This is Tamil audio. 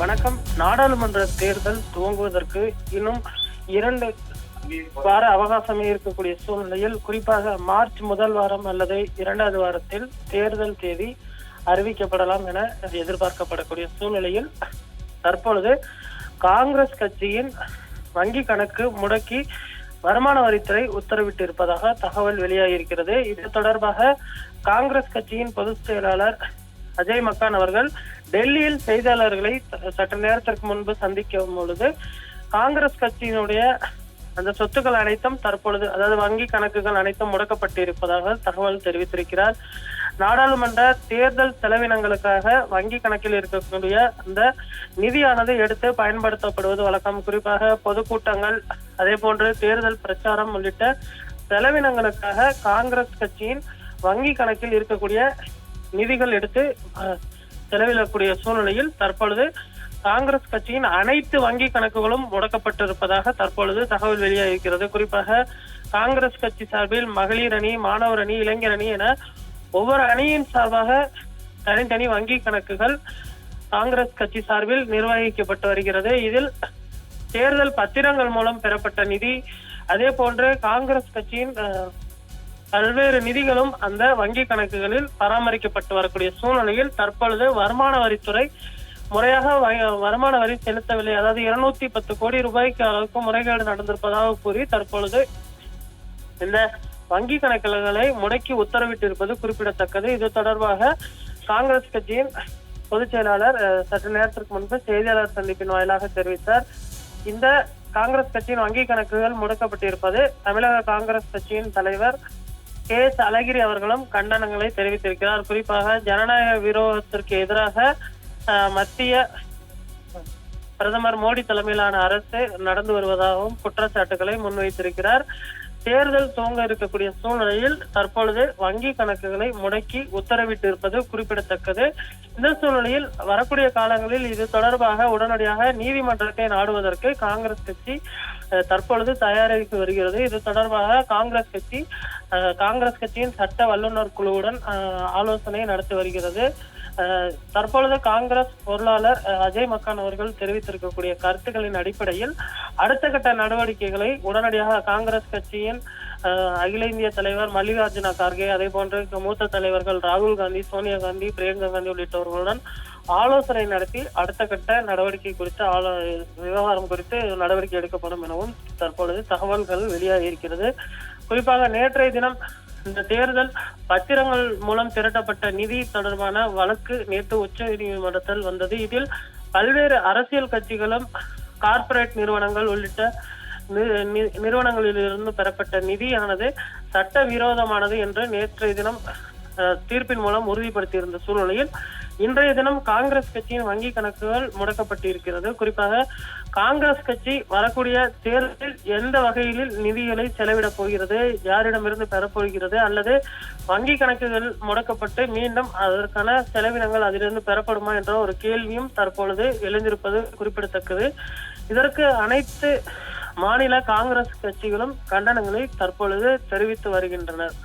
வணக்கம். நாடாளுமன்ற தேர்தல் துவங்குவதற்கு இன்னும் இரண்டு வார அவகாசமே இருக்கக்கூடிய சூழ்நிலையில் குறிப்பாக மார்ச் முதல் வாரம் அல்லது இரண்டாவது வாரத்தில் தேர்தல் தேதி அறிவிக்கப்படலாம் என எதிர்பார்க்கப்படக்கூடிய சூழ்நிலையில் தற்பொழுது காங்கிரஸ் கட்சியின் வங்கி கணக்கு முடக்கி வருமான வரித்துறை உத்தரவிட்டிருப்பதாக தகவல் வெளியாகியிருக்கிறது. இது தொடர்பாக காங்கிரஸ் கட்சியின் பொதுச் செயலாளர் அஜய் மக்கான் அவர்கள் டெல்லியில் செய்தியாளர்களை சற்று நேரத்திற்கு முன்பு சந்திக்கும் பொழுது காங்கிரஸ் கட்சியினுடைய அந்த சொத்துக்கள் அனைத்தும் தற்பொழுது அதாவது வங்கி கணக்குகள் அனைத்தும் முடக்கப்பட்டிருப்பதாக தகவல் தெரிவித்திருக்கிறார். நாடாளுமன்ற தேர்தல் செலவினங்களுக்காக வங்கி கணக்கில் இருக்கக்கூடிய அந்த நிதியானது எடுத்து பயன்படுத்தப்படுவது வழக்கம். குறிப்பாக பொதுக்கூட்டங்கள் அதே போன்று தேர்தல் பிரச்சாரம் உள்ளிட்ட செலவினங்களுக்காக காங்கிரஸ் கட்சியின் வங்கி கணக்கில் இருக்கக்கூடிய நிதிகள் எடுத்து செலவிடக்கூடிய சூழ்நிலையில் தற்பொழுது காங்கிரஸ் கட்சியின் அனைத்து வங்கி கணக்குகளும் முடக்கப்பட்டிருப்பதாக தற்பொழுது தகவல் வெளியாகிறது குறிப்பாக காங்கிரஸ் கட்சி சார்பில் மகளிர் அணி மாணவர் அணி இளைஞர் அணி என ஒவ்வொரு அணியின் சார்பாக தனித்தனி வங்கி கணக்குகள் காங்கிரஸ் கட்சி சார்பில் நிர்வகிக்கப்பட்டு வருகிறது. இதில் தேர்தல் பத்திரங்கள் மூலம் பெறப்பட்ட நிதி அதே போன்று காங்கிரஸ் கட்சியின் பல்வேறு நிதிகளும் அந்த வங்கி கணக்குகளில் பராமரிக்கப்பட்டு வரக்கூடிய சூழ்நிலையில் தற்பொழுது வருமான வரித்துறை முறையாக வருமான வரி செலுத்தவில்லை. அதாவது இருநூத்தி பத்து கோடி ரூபாய்க்கு அளவுக்கு முறைகேடு நடந்திருப்பதாக கூறி தற்பொழுது இந்த வங்கி கணக்குகளை முடக்கி உத்தரவிட்டிருப்பது குறிப்பிடத்தக்கது. இது தொடர்பாக காங்கிரஸ் கட்சியின் பொதுச் செயலாளர் சற்று நேரத்திற்கு முன்பு செய்தியாளர் சந்திப்பின் வாயிலாக தெரிவித்தார். இந்த காங்கிரஸ் கட்சியின் வங்கி கணக்குகள் முடக்கப்பட்டிருப்பது தமிழக காங்கிரஸ் கட்சியின் தலைவர் கே எஸ் அழகிரி அவர்களும் கண்டனங்களை தெரிவித்திருக்கிறார். குறிப்பாக ஜனநாயக விரோதத்திற்கு எதிராக அஹ், மத்திய பிரதமர் மோடி தலைமையிலான அரசு நடந்து வருவதாகவும் குற்றச்சாட்டுகளை முன்வைத்திருக்கிறார். தேர்தல் துவங்க இருக்கக்கூடிய சூழ்நிலையில் தற்பொழுது வங்கி கணக்குகளை முடக்கி உத்தரவிட்டிருப்பது குறிப்பிடத்தக்கது. இந்த சூழ்நிலையில் வரக்கூடிய காலங்களில் இது தொடர்பாக உடனடியாக நீதிமன்றத்தை நாடுவதற்கு காங்கிரஸ் கட்சி தற்பொழுது தயாரித்து வருகிறது. இது தொடர்பாக காங்கிரஸ் கட்சி அஹ், காங்கிரஸ் கட்சியின் சட்ட வல்லுநர் குழுவுடன் ஆலோசனை நடத்தி வருகிறது. அஹ், தற்பொழுது காங்கிரஸ் பொருளாளர் அஜய் மக்கான் அவர்கள் தெரிவித்திருக்கக்கூடிய கருத்துக்களின் அடிப்படையில் அடுத்த கட்ட நடவடிக்கைகளை உடனடியாக காங்கிரஸ் கட்சியின் அகில இந்திய தலைவர் மல்லிகார்ஜுன கார்கே அதே போன்று மூத்த தலைவர்கள் ராகுல் காந்தி சோனியா காந்தி பிரியங்கா காந்தி உள்ளிட்டவர்களுடன் ஆலோசனை நடத்தி அடுத்த கட்ட நடவடிக்கை குறித்து ஆலோ விவகாரம் குறித்து நடவடிக்கை எடுக்கப்படும் எனவும் தற்பொழுது தகவல்கள் வெளியாகி இருக்கிறது. குறிப்பாக நேற்றைய தினம் இந்த தேர்தல் பத்திரங்கள் மூலம் திரட்டப்பட்ட நிதி தொடர்பான வழக்கு நேற்று உச்ச நீதிமன்றத்தில் வந்தது. இதில் பல்வேறு அரசியல் கட்சிகளும் கார்ப்பரேட் நிறுவனங்கள் உள்ளிட்ட நிறுவனங்களிலிருந்து பெறப்பட்ட நிதியானது சட்ட விரோதமானது என்று நேற்றைய தினம் தீர்ப்பின் மூலம் உறுதிப்படுத்தியிருந்த சூழ்நிலையில் இன்றைய தினம் காங்கிரஸ் கட்சியின் வங்கி கணக்குகள் முடக்கப்பட்டிருக்கிறது. குறிப்பாக காங்கிரஸ் கட்சி வரக்கூடிய தேர்தலில் எந்த வகையில் நிதிகளை செலவிடப் போகிறது யாரிடமிருந்து பெறப்போகிறது அல்லது வங்கி கணக்குகள் முடக்கப்பட்டு மீண்டும் அதற்கான செலவினங்கள் அதிலிருந்து பெறப்படுமா என்ற ஒரு கேள்வியும் தற்பொழுது எழுந்திருப்பது குறிப்பிடத்தக்கது. இதற்கு அனைத்து மாநில காங்கிரஸ் கட்சிகளும் கண்டனங்களை தற்பொழுது தெரிவித்து வருகின்றனர்.